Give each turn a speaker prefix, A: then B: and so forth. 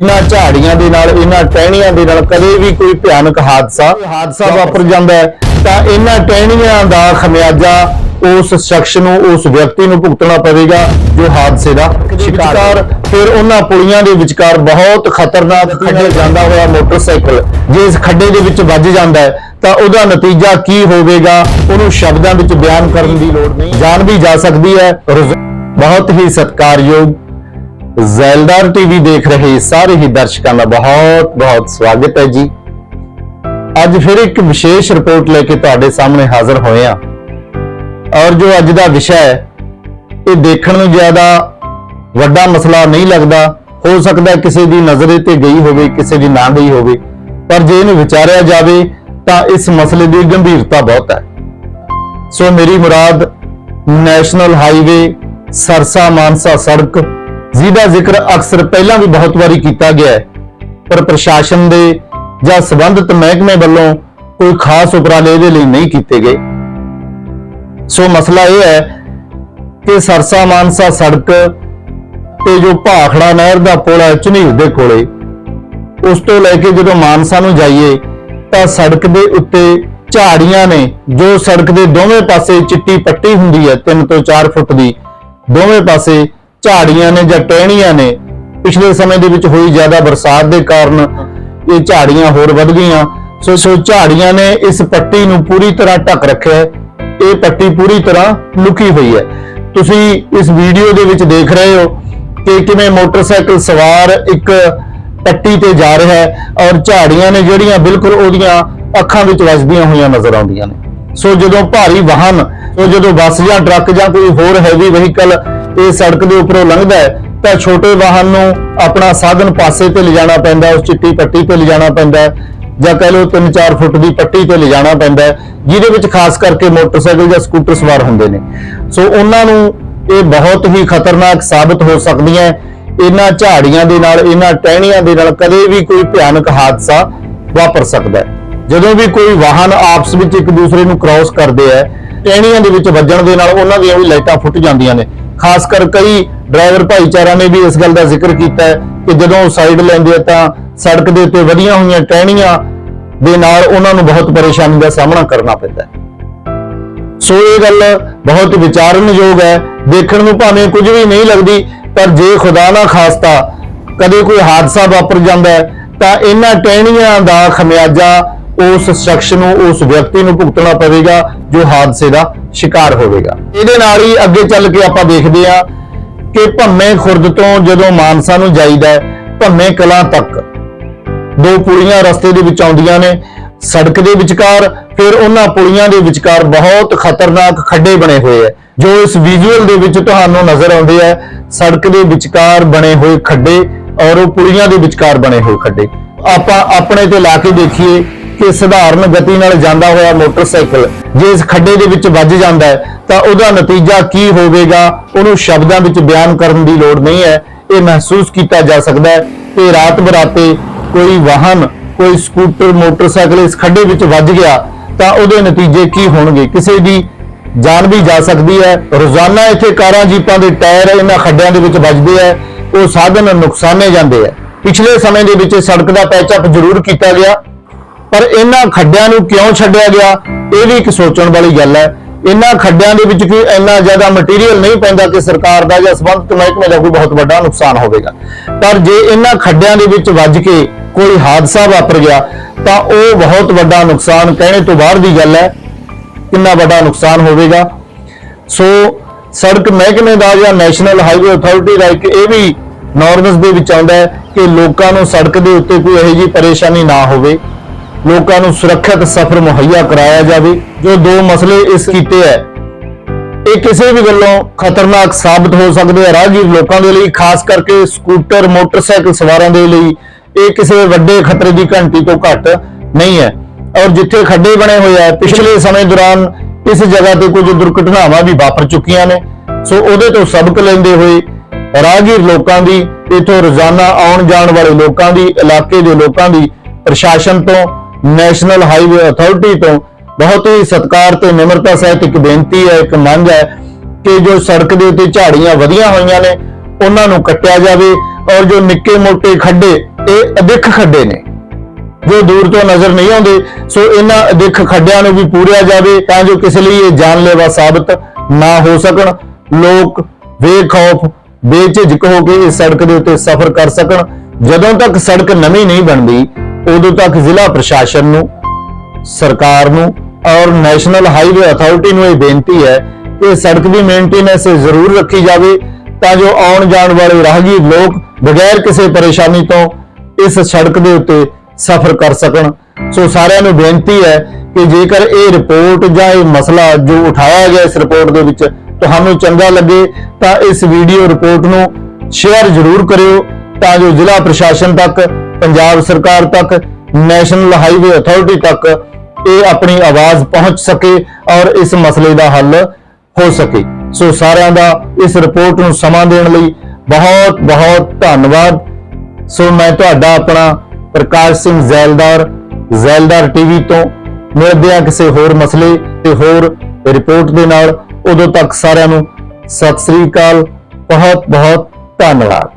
A: ਇਹਨਾਂ ਝਾੜੀਆਂ ਦੇ ਨਾਲ ਇਹਨਾਂ ਟਹਿਣੀਆਂ ਦੇ ਨਾਲ ਕਦੇ ਵੀ ਕੋਈ ਭਿਆਨਕ ਹਾਦਸਾ ਹਾਦਸਾ ਵਾਪਰ ਜਾਂਦਾ ਹੈ। ਤਾਂ ਇਹਨਾਂ ਟਹਿਣੀਆਂ ਦਾ ਖਮਿਆਜਾ ਉਸ ਸ਼ਖਸ ਨੂੰ ਉਸ ਵਿਅਕਤੀ ਨੂੰ ਭੁਗਤਣਾ ਪਵੇਗਾ ਜੋ ਹਾਦਸੇ ਦਾ ਸ਼ਿਕਾਰ ਫਿਰ ਉਹਨਾਂ ਪੁਲੀਆਂ ਦੇ ਵਿਚਕਾਰ ਬਹੁਤ ਖਤਰਨਾਕ ਖੱਡੇ ਜਾਂਦਾ ਹੋਇਆ ਮੋਟਰਸਾਈਕਲ। ਜੇ ਇਸ ਖੱਡੇ ਦੇ ਵਿੱਚ ਵੱਜ ਜਾਂਦਾ ਹੈ ਤਾਂ ਉਹਦਾ ਨਤੀਜਾ ਕੀ ਹੋਵੇਗਾ ਉਹਨੂੰ ਸ਼ਬਦਾਂ ਵਿੱਚ ਬਿਆਨ ਕਰਨ ਦੀ ਲੋੜ ਨਹੀਂ। ਜਾਣ ਵੀ ਜਾ ਸਕਦੀ ਹੈ। ਬਹੁਤ ਹੀ ਸਤਿਕਾਰਯੋਗ ਜ਼ੈਲਦਾਰ ਟੀਵੀ ਦੇਖ ਰਹੇ ਸਾਰੇ ਹੀ ਦਰਸ਼ਕਾਂ ਦਾ ਬਹੁਤ ਬਹੁਤ ਸਵਾਗਤ ਹੈ ਜੀ। ਅੱਜ ਫਿਰ ਇੱਕ ਵਿਸ਼ੇਸ਼ ਰਿਪੋਰਟ ਲੈ ਕੇ ਤੁਹਾਡੇ ਸਾਹਮਣੇ ਹਾਜ਼ਰ ਹੋਏ ਹਾਂ। ਔਰ ਜੋ ਅੱਜ ਦਾ ਵਿਸ਼ਾ ਹੈ, ਇਹ ਦੇਖਣ ਨੂੰ ਜ਼ਿਆਦਾ ਵੱਡਾ ਮਸਲਾ ਨਹੀਂ ਲੱਗਦਾ। ਹੋ ਸਕਦਾ ਕਿਸੇ ਦੀ ਨਜ਼ਰੇ ਤੇ ਗਈ ਹੋਵੇ, ਕਿਸੇ ਦੀ ਨਾ ਗਈ ਹੋਵੇ। ਪਰ ਜੇ ਇਹਨੂੰ ਵਿਚਾਰਿਆ ਜਾਵੇ, ਤਾਂ ਇਸ ਮਸਲੇ ਦੀ ਗੰਭੀਰਤਾ ਬਹੁਤ ਹੈ। ਸੋ ਮੇਰੀ ਮੁਰਾਦ, ਨੈਸ਼ਨਲ ਹਾਈਵੇ, ਸਰਸਾ ਮਾਨਸਾ ਸੜਕ ਜਿਹਦਾ ਜ਼ਿਕਰ ਅਕਸਰ ਪਹਿਲਾਂ ਵੀ ਬਹੁਤ ਵਾਰੀ ਕੀਤਾ ਗਿਆ ਹੈ, ਪਰ ਪ੍ਰਸ਼ਾਸਨ ਦੇ ਜਾਂ ਸਬੰਧਤ ਮਹਿਕਮੇ ਵੱਲੋਂ ਕੋਈ ਖਾਸ ਉਪਰਾਲੇ ਇਹਦੇ ਲਈ ਨਹੀਂ ਕੀਤੇ ਗਏ। ਸੋ ਮਸਲਾ ਇਹ ਹੈ ਕਿ ਸਰਸਾ ਮਾਨਸਾ ਸੜਕ ਤੇ ਜੋ ਭਾਖੜਾ ਨਹਿਰ ਦਾ ਪੁਲ ਹੈ ਝਨੀਰ ਦੇ ਕੋਲੇ, ਉਸ ਤੋਂ ਲੈ ਕੇ ਜਦੋਂ ਮਾਨਸਾ ਨੂੰ ਜਾਈਏ, ਤਾਂ ਸੜਕ ਦੇ ਉੱਤੇ ਝਾੜੀਆਂ ਨੇ, ਜੋ ਸੜਕ ਦੇ ਦੋਵੇਂ ਪਾਸੇ ਚਿੱਟੀ ਪੱਟੀ ਹੁੰਦੀ ਹੈ 3 ਤੋਂ 4 ਫੁੱਟ ਦੀ, ਦੋਵੇਂ ਪਾਸੇ ਝਾੜੀਆਂ ਨੇ ਜਾਂ ਟਹਿਣੀਆਂ ਨੇ, ਪਿਛਲੇ ਸਮੇਂ ਦੇ ਵਿੱਚ ਹੋਈ ਜ਼ਿਆਦਾ ਬਰਸਾਤ ਦੇ ਕਾਰਨ ਇਹ ਝਾੜੀਆਂ ਹੋਰ ਵੱਧ ਗਈਆਂ। ਸੋ ਸੋ ਝਾੜੀਆਂ ਨੇ ਇਸ ਪੱਟੀ ਨੂੰ ਪੂਰੀ ਤਰ੍ਹਾਂ ਢੱਕ ਰੱਖਿਆ ਹੈ। ਇਹ ਪੱਟੀ ਪੂਰੀ ਤਰ੍ਹਾਂ ਲੁਕੀ ਹੋਈ ਹੈ। ਤੁਸੀਂ ਇਸ ਵੀਡੀਓ ਦੇ ਵਿੱਚ ਦੇਖ ਰਹੇ ਹੋ ਕਿ ਕਿਵੇਂ ਮੋਟਰਸਾਈਕਲ ਸਵਾਰ ਇੱਕ ਪੱਟੀ ਤੇ ਜਾ ਰਿਹਾ ਹੈ ਔਰ ਝਾੜੀਆਂ ਨੇ ਜਿਹੜੀਆਂ ਬਿਲਕੁਲ ਉਹਦੀਆਂ ਅੱਖਾਂ ਵਿੱਚ ਵੱਜਦੀਆਂ ਹੋਈਆਂ ਨਜ਼ਰ ਆਉਂਦੀਆਂ ਨੇ। ਸੋ ਜਦੋਂ ਭਾਰੀ ਵਾਹਨ, ਸੋ ਜਦੋਂ ਬੱਸ ਜਾਂ ਟਰੱਕ ਜਾਂ ਕੋਈ ਹੋਰ ਹੈਵੀ ਵਹੀਕਲ ਇਹ ਸੜਕ ਦੇ ਉੱਪਰੋਂ ਲੰਘਦਾ ਹੈ, ਤਾਂ ਛੋਟੇ ਵਾਹਨ ਨੂੰ ਆਪਣਾ ਸਾਧਨ ਪਾਸੇ ਤੇ ਲਿਜਾਣਾ ਪੈਂਦਾ ਉਸ ਚਿੱਟੀ ਪੱਟੀ ਤੇ ਲਿਜਾਣਾ ਪੈਂਦਾ ਜਾਂ ਕਹਿ ਲਓ 3-4 ਫੁੱਟ ਦੀ ਪੱਟੀ ਤੇ ਲਿਜਾਣਾ ਪੈਂਦਾ ਜਿਹਦੇ ਵਿੱਚ ਖਾਸ ਕਰਕੇ ਮੋਟਰਸਾਈਕਲ ਜਾਂ ਸਕੂਟਰ ਸਵਾਰ ਹੁੰਦੇ ਨੇ। ਸੋ ਉਹਨਾਂ ਨੂੰ ਇਹ ਬਹੁਤ ਹੀ ਖਤਰਨਾਕ ਸਾਬਤ ਹੋ ਸਕਦੀਆਂ ਇਹਨਾਂ ਝਾੜੀਆਂ ਦੇ ਨਾਲ, ਇਹਨਾਂ ਟਹਿਣੀਆਂ ਦੇ ਨਾਲ ਕਦੇ ਵੀ ਕੋਈ ਭਿਆਨਕ ਹਾਦਸਾ ਵਾਪਰ ਸਕਦਾ ਹੈ। ਜਦੋਂ ਵੀ ਕੋਈ ਵਾਹਨ ਆਪਸ ਵਿੱਚ ਇੱਕ ਦੂਸਰੇ ਨੂੰ ਕ੍ਰਾਸ ਕਰਦੇ ਹੈ, ਟਹਿਣੀਆਂ ਦੇ ਵਿੱਚ ਵੱਜਣ ਦੇ ਨਾਲ ਉਹਨਾਂ ਦੀਆਂ ਵੀ ਲਾਈਟਾਂ ਫੁੱਟ ਜਾਂਦੀਆਂ ਨੇ। ਖਾਸ ਕਰ ਕਈ ਡਰਾਈਵਰ ਭਾਈਚਾਰਾ ਨੇ ਵੀ ਇਸ ਗੱਲ ਦਾ ਜ਼ਿਕਰ ਕੀਤਾ ਹੈ ਕਿ ਜਦੋਂ ਸਾਈਡ ਲੈਂਦੇ ਆ ਤਾਂ ਸੜਕ ਦੇ ਉੱਤੇ ਵਧੀਆਂ ਹੋਈਆਂ ਟਹਿਣੀਆਂ ਦੇ ਨਾਲ ਉਹਨਾਂ ਨੂੰ ਬਹੁਤ ਪਰੇਸ਼ਾਨੀ ਦਾ ਸਾਹਮਣਾ ਕਰਨਾ ਪੈਂਦਾ ਹੈ। ਸੋ ਇਹ ਗੱਲ ਬਹੁਤ ਵਿਚਾਰਨਯੋਗ ਹੈ। ਦੇਖਣ ਨੂੰ ਭਾਵੇਂ ਕੁਝ ਵੀ ਨਹੀਂ ਲੱਗਦੀ, ਪਰ ਜੇ ਖੁਦਾ ਨਾ ਖਾਸਤਾ ਕਦੇ ਕੋਈ ਹਾਦਸਾ ਵਾਪਰ ਜਾਂਦਾ ਹੈ, ਤਾਂ ਇਹਨਾਂ ਟਹਿਣੀਆਂ ਦਾ ਖਮਿਆਜਾ ਉਸ ਸ਼ਖਸ ਨੂੰ, ਉਸ ਵਿਅਕਤੀ ਨੂੰ ਭੁਗਤਣਾ ਪਵੇਗਾ, ਜੋ ਹਾਦਸੇ ਦਾ ਸ਼ਿਕਾਰ ਹੋਵੇਗਾ। ਇਹਦੇ ਨਾਲ ਹੀ ਅੱਗੇ ਚੱਲ ਕੇ ਆਪਾਂ ਦੇਖਦੇ ਹਾਂ ਕਿ ਭੰਮੇ ਖੁਰਦ ਤੋਂ ਜਦੋਂ ਮਾਨਸਾ ਨੂੰ ਜਾਈਦਾ ਭੰਮੇ ਕਲਾਂ ਤੱਕ ਦੋ ਪੁਲੀਆਂ ਰਸਤੇ ਦੇ ਵਿੱਚ ਆਉਂਦੀਆਂ ਨੇ। ਸੜਕ ਦੇ ਵਿਚਕਾਰ, ਫਿਰ ਉਹਨਾਂ ਪੁਲੀਆਂ ਦੇ ਵਿਚਕਾਰ ਬਹੁਤ ਖਤਰਨਾਕ ਖੱਡੇ ਬਣੇ ਹੋਏ ਹੈ, ਜੋ ਇਸ ਵਿਜ਼ੂਅਲ ਦੇ ਵਿੱਚ ਤੁਹਾਨੂੰ ਨਜ਼ਰ ਆਉਂਦੇ ਹੈ। ਸੜਕ ਦੇ ਵਿਚਕਾਰ ਬਣੇ ਹੋਏ ਖੱਡੇ ਔਰ ਉਹ ਪੁਲੀਆਂ ਦੇ ਵਿਚਕਾਰ ਬਣੇ ਹੋਏ ਖੱਡੇ। ਆਪਾਂ ਆਪਣੇ ਤੇ ਲਾ ਕੇ ਦੇਖੀਏ ਕਿ ਸਧਾਰਨ ਗਤੀ ਨਾਲ ਜਾਂਦਾ ਹੋਇਆ ਮੋਟਰਸਾਈਕਲ ਜੇ ਇਸ ਖੱਡੇ ਦੇ ਵਿੱਚ ਵੱਜ ਜਾਂਦਾ ਹੈ, ਤਾਂ ਉਹਦਾ ਨਤੀਜਾ ਕੀ ਹੋਵੇਗਾ? ਉਹਨੂੰ ਸ਼ਬਦਾਂ ਵਿੱਚ ਬਿਆਨ ਕਰਨ ਦੀ ਲੋੜ ਨਹੀਂ ਹੈ। ਇਹ ਮਹਿਸੂਸ ਕੀਤਾ ਜਾ ਸਕਦਾ ਹੈ ਕਿ ਰਾਤ ਬਰਾਤੇ ਕੋਈ ਵਾਹਨ, ਕੋਈ ਸਕੂਟਰ, ਮੋਟਰਸਾਈਕਲ ਇਸ ਖੱਡੇ ਵਿੱਚ ਵੱਜ ਗਿਆ, ਤਾਂ ਉਹਦੇ ਨਤੀਜੇ ਕੀ ਹੋਣਗੇ? ਕਿਸੇ ਦੀ ਜਾਨ ਵੀ ਜਾ ਸਕਦੀ ਹੈ। ਰੋਜ਼ਾਨਾ ਇੱਥੇ ਕਾਰਾਂ, ਜੀਪਾਂ ਦੇ ਟਾਇਰ ਇਹਨਾਂ ਖੱਡਿਆਂ ਦੇ ਵਿੱਚ ਵੱਜਦੇ ਆ ਉਹ ਸਾਧਨ ਨੁਕਸਾਨੇ ਜਾਂਦੇ ਆ ਪਿਛਲੇ ਸਮੇਂ ਦੇ ਵਿੱਚ ਸੜਕ ਦਾ ਪੈਚਅਪ ਜ਼ਰੂਰ ਕੀਤਾ ਗਿਆ। ਪਰ ਇਹਨਾਂ ਖੱਡਿਆਂ ਨੂੰ ਕਿਉਂ ਛੱਡਿਆ ਗਿਆ? ਇਹ ਵੀ ਇੱਕ ਸੋਚਣ ਵਾਲੀ ਗੱਲ ਹੈ। ਇਹਨਾਂ ਖੱਡਿਆਂ ਦੇ ਵਿੱਚ ਕੋਈ ਇੰਨਾ ਜ਼ਿਆਦਾ ਮਟੀਰੀਅਲ ਨਹੀਂ ਪੈਂਦਾ ਕਿ ਸਰਕਾਰ ਦਾ ਜਾਂ ਸੰਬੰਧਿਤ ਮਹਿਕਮੇ ਦਾ ਕੋਈ ਬਹੁਤ ਵੱਡਾ ਨੁਕਸਾਨ ਹੋਵੇਗਾ। ਪਰ ਜੇ ਇਹਨਾਂ ਖੱਡਿਆਂ ਦੇ ਵਿੱਚ ਵੱਜ ਕੇ ਕੋਈ ਹਾਦਸਾ ਵਾਪਰ ਗਿਆ, ਤਾਂ ਉਹ ਬਹੁਤ ਵੱਡਾ ਨੁਕਸਾਨ ਕਹਿਣੇ ਤੋਂ ਬਾਹਰ ਦੀ ਗੱਲ ਹੈ। ਕਿੰਨਾ ਵੱਡਾ ਨੁਕਸਾਨ ਹੋਵੇਗਾ? ਸੋ, ਸੜਕ ਮਹਿਕਮੇ ਦਾ ਜਾਂ ਨੈਸ਼ਨਲ ਹਾਈਵੇ ਅਥਾਰਟੀ ਦਾ ਇੱਕ ਇਹ ਵੀ ਨਾਰਮਸ ਦੇ ਵਿੱਚ ਆਉਂਦਾ ਹੈ ਕਿ ਲੋਕਾਂ ਨੂੰ ਸੜਕ ਦੇ ਉੱਤੇ ਕੋਈ ਇਹੋ ਜਿਹੀ ਪਰੇਸ਼ਾਨੀ ਨਾ ਹੋਵੇ। ਲੋਕਾਂ ਨੂੰ ਸੁਰੱਖਿਅਤ ਸਫ਼ਰ ਮੁਹੱਈਆ ਕਰਾਇਆ ਜਾਵੇ। ਜੋ ਦੋ ਮਸਲੇ ਇਸ ਕੀਤੇ ਹੈ, ਇਹ ਕਿਸੇ ਵੀ ਗੱਲੋਂ ਖਤਰਨਾਕ ਸਾਬਤ ਹੋ ਸਕਦੇ ਆ। ਰਾਹਗੀਰ ਲੋਕਾਂ ਦੇ ਲਈ, ਖਾਸ ਕਰਕੇ ਸਕੂਟਰ, ਮੋਟਰਸਾਈਕਲ ਸਵਾਰਾਂ ਦੇ ਲਈ, ਇਹ ਕਿਸੇ ਵੱਡੇ ਖਤਰੇ ਦੀ ਘੰਟੀ ਤੋਂ ਘੱਟ ਨਹੀਂ ਹੈ। ਔਰ ਜਿੱਥੇ ਖੱਡੇ ਬਣੇ ਹੋਏ ਆ, ਪਿਛਲੇ ਸਮੇਂ ਦੌਰਾਨ ਇਸ ਜਗ੍ਹਾ ਤੇ ਕੁਝ ਦੁਰਘਟਨਾਵਾਂ ਵੀ ਵਾਪਰ ਚੁੱਕੀਆਂ ਨੇ। ਸੋ ਉਹਦੇ ਤੋਂ ਸਬਕ ਲੈਂਦੇ ਹੋਏ ਰਾਹਗੀਰ ਲੋਕਾਂ ਦੀ, ਇਥੋਂ ਰੋਜ਼ਾਨਾ ਆਉਣ ਜਾਣ ਵਾਲੇ ਲੋਕਾਂ ਦੀ, ਇਲਾਕੇ ਦੇ ਲੋਕਾਂ ਦੀ, ਪ੍ਰਸ਼ਾਸਨ ਤੋਂ ਨੈਸ਼ਨਲ ਹਾਈਵੇ ਅਥਾਰਟੀ ਤੋਂ ਬਹੁਤ ਹੀ ਸਤਿਕਾਰ ਤੇ ਨਿਮਰਤਾ ਸਹਿਤ ਇੱਕ ਬੇਨਤੀ ਹੈ, ਇੱਕ ਮੰਗ ਹੈ ਕਿ ਜੋ ਸੜਕ ਦੇ ਉੱਤੇ ਝਾੜੀਆਂ ਵਧੀਆਂ ਹੋਈਆਂ ਨੇ, ਉਹਨਾਂ ਨੂੰ ਕੱਟਿਆ ਜਾਵੇ ਔਰ ਜੋ ਨਿੱਕੇ ਮੋਟੇ ਖੱਡੇ, ਇਹ ਅਦਿੱਖ ਖੱਡੇ ਨੇ। ਜੋ ਦੂਰ ਤੋਂ ਨਜ਼ਰ ਨਹੀਂ ਆਉਂਦੇ, ਸੋ ਇਹਨਾਂ ਅਦਿੱਖ ਖੱਡਿਆਂ ਨੂੰ ਵੀ ਪੂਰਿਆ ਜਾਵੇ ਤਾਂ ਜੋ ਕਿਸੇ ਲਈ ਇਹ ਜਾਨਲੇਵਾ ਸਾਬਤ ਨਾ ਹੋ ਸਕਣ। ਲੋਕ ਬੇਖੌਫ, ਬੇਝਿਜਕ ਹੋ ਕੇ ਇਸ ਸੜਕ ਦੇ ਉੱਤੇ ਸਫ਼ਰ ਕਰ ਸਕਣ। ਜਦੋਂ ਤੱਕ ਸੜਕ ਨਵੀਂ ਨਹੀਂ ਬਣਦੀ ਉਦੋਂ ਤੱਕ ਜ਼ਿਲ੍ਹਾ ਪ੍ਰਸ਼ਾਸਨ ਨੂੰ, ਸਰਕਾਰ ਨੂੰ ਔਰ ਨੈਸ਼ਨਲ ਹਾਈਵੇ ਅਥਾਰਟੀ ਨੂੰ ਇਹ ਬੇਨਤੀ ਹੈ ਕਿ ਸੜਕ ਦੀ ਮੇਨਟੇਨੈਂਸ ਜ਼ਰੂਰ ਰੱਖੀ ਜਾਵੇ ਤਾਂ ਜੋ ਆਉਣ ਜਾਣ ਵਾਲੇ ਰਾਹਗੀਰ ਲੋਕ ਬਗੈਰ ਕਿਸੇ ਪਰੇਸ਼ਾਨੀ ਤੋਂ ਇਸ ਸੜਕ ਦੇ ਉੱਤੇ ਸਫ਼ਰ ਕਰ ਸਕਣ। ਸੋ ਸਾਰਿਆਂ ਨੂੰ ਬੇਨਤੀ ਹੈ ਕਿ ਜੇਕਰ ਇਹ ਰਿਪੋਰਟ ਜਾਂ ਇਹ ਮਸਲਾ ਜੋ ਉਠਾਇਆ ਗਿਆ ਇਸ ਰਿਪੋਰਟ ਦੇ ਵਿੱਚ ਤੁਹਾਨੂੰ ਚੰਗਾ ਲੱਗੇ ਤਾਂ ਇਸ ਵੀਡੀਓ ਰਿਪੋਰਟ ਨੂੰ ਸ਼ੇਅਰ ਜ਼ਰੂਰ ਕਰਿਓ ਤਾਂ ਜੋ ਜ਼ਿਲ੍ਹਾ ਪ੍ਰਸ਼ਾਸਨ ਤੱਕ ਪੰਜਾਬ ਸਰਕਾਰ ਤੱਕ ਨੈਸ਼ਨਲ ਹਾਈਵੇ ਅਥਾਰਟੀ ਤੱਕ ਇਹ ਆਪਣੀ ਆਵਾਜ਼ ਪਹੁੰਚ ਸਕੇ ਔਰ ਇਸ ਮਸਲੇ ਦਾ ਹੱਲ ਹੋ ਸਕੇ। ਸੋ ਸਾਰਿਆਂ ਦਾ ਇਸ ਰਿਪੋਰਟ ਨੂੰ ਸਮਾਂ ਦੇਣ ਲਈ ਬਹੁਤ ਬਹੁਤ ਧੰਨਵਾਦ। ਸੋ ਮੈਂ ਤੁਹਾਡਾ ਆਪਣਾ ਪ੍ਰਕਾਸ਼ ਸਿੰਘ ਜ਼ੈਲਦਾਰ ਜ਼ੈਲਦਾਰ ਟੀਵੀ ਤੋਂ ਮਿਲਦੇ ਹਾਂ ਕਿਸੇ ਹੋਰ ਮਸਲੇ ਤੇ ਹੋਰ ਰਿਪੋਰਟ ਦੇ ਨਾਲ। ਉਦੋਂ ਤੱਕ ਸਾਰਿਆਂ ਨੂੰ ਸਤਿ ਸ੍ਰੀ ਅਕਾਲ, ਬਹੁਤ ਬਹੁਤ ਧੰਨਵਾਦ।